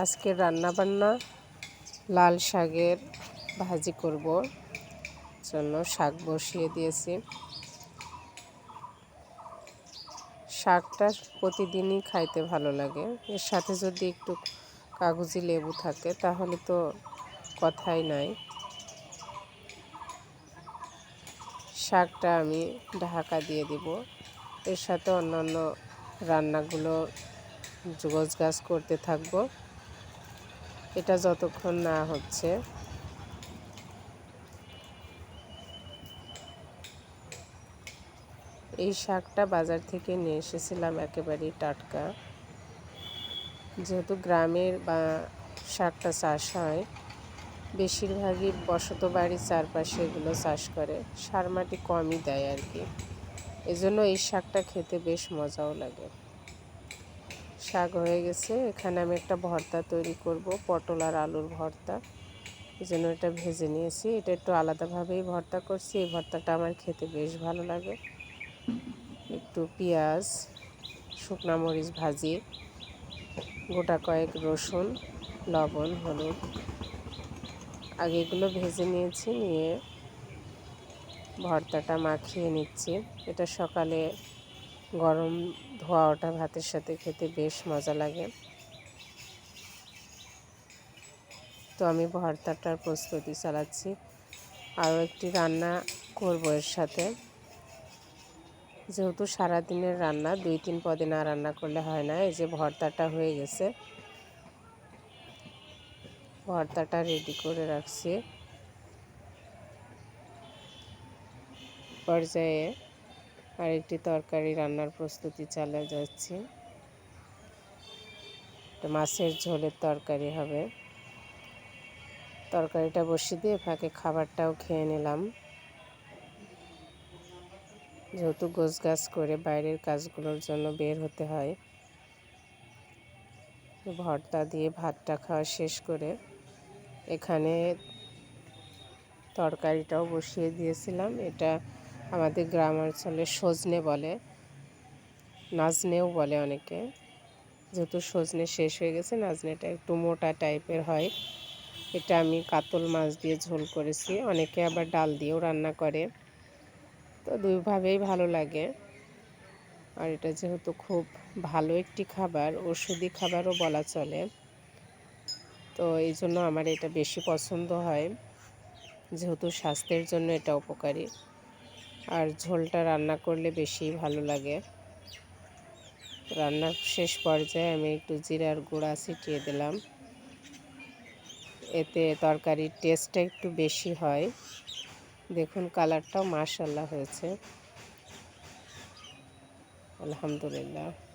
আজকে রান্না বান্না লাল শাকের ভাজি করব। জন্য শাক বসিয়ে দিয়েছি। শাকটা প্রতিদিনই খাইতে ভালো লাগে। এর সাথে যদি একটু কাগজি লেবু থাকে, তাহলে তো কথাই নাই। শাকটা আমি ঢাকা দিয়ে দিব। এর সাথে অন্যান্য রান্নাগুলো গাছ করতে থাকব। এটা যতক্ষণ না হচ্ছে। এই শাকটা বাজার থেকে নিয়ে এসেছিলাম একেবারেই টাটকা। যেহেতু গ্রামের বা শাকটা চাষ হয়, বেশিরভাগই বসত বাড়ির চারপাশে এগুলো চাষ করে। সার মাটি কমই দেয় আর কি। এজন্য এই শাকটা খেতে বেশ মজাও লাগে। শাক হয়ে গেছে। এখানে আমি একটা ভর্তা তৈরি করব, পটল আর আলুর ভর্তা। এই জন্য এটা ভেজে নিয়েছি। এটা একটু আলাদাভাবেই ভর্তা করছি। এই ভর্তাটা আমার খেতে বেশ ভালো লাগে। একটু পেঁয়াজ, শুকনা মরিচ ভাজি, গোটা কয়েক রসুন, লবণ, হলুদ। আগে এগুলো ভেজে নিয়েছি, নিয়ে ভর্তাটা মাখিয়ে নিচ্ছি। এটা সকালে গরম ধোয়া ওটা ভাতের সাথে খেতে বেশ মজা লাগে। তো আমি ভর্তাটার প্রস্তুতি চালাচ্ছি। আরও একটি রান্না করব এর সাথে। যেহেতু সারাদিনের রান্না, দুই তিন পদে না রান্না করলে হয় না, এই যে ভর্তাটা হয়ে গেছে। ভর্তাটা রেডি করে রাখছি। পর্যায়ে আরেকটি তরকারি রান্নার প্রস্তুতি চালিয়ে যাচ্ছি। মাছের ঝোলের তরকারি হবে। তরকারিটা বসিয়ে দিয়ে ফাঁকে খাবারটাও খেয়ে নিলাম। যেহেতু গোছ গাছ করে বাইরের কাজগুলোর জন্য বের হতে হয়, ভর্তা দিয়ে ভাতটা খাওয়া শেষ করে এখানে তরকারিটাও বসিয়ে দিয়েছিলাম। এটা আমাদের গ্রাম অঞ্চলে সজনে বলে, নাজনেও বলে অনেকে। যেহেতু সজনে শেষ হয়ে গেছে, নাজনেটা একটু মোটা টাইপের হয়। এটা আমি কাতল মাছ দিয়ে ঝোল করেছি, অনেকে আবার ডাল দিয়েও রান্না করে। তো দুইভাবেই ভালো লাগে। আর এটা যেহেতু খুব ভালো একটি খাবার, ওষুধি খাবারও বলা চলে। তো এই জন্য আমার এটা বেশি পছন্দ হয়। যেহেতু স্বাস্থ্যের জন্য এটা উপকারী। আর ঝোলটা রান্না করলে বেশি ভালো লাগে। রান্নার শেষ পর্যায়ে আমি একটু জিরার গুঁড়া ছিটিয়ে দিলাম। এতে তরকারির টেস্টটা একটু বেশি হয়। দেখুন কালারটাও মাশাল্লাহ হয়েছে। আলহামদুলিল্লাহ।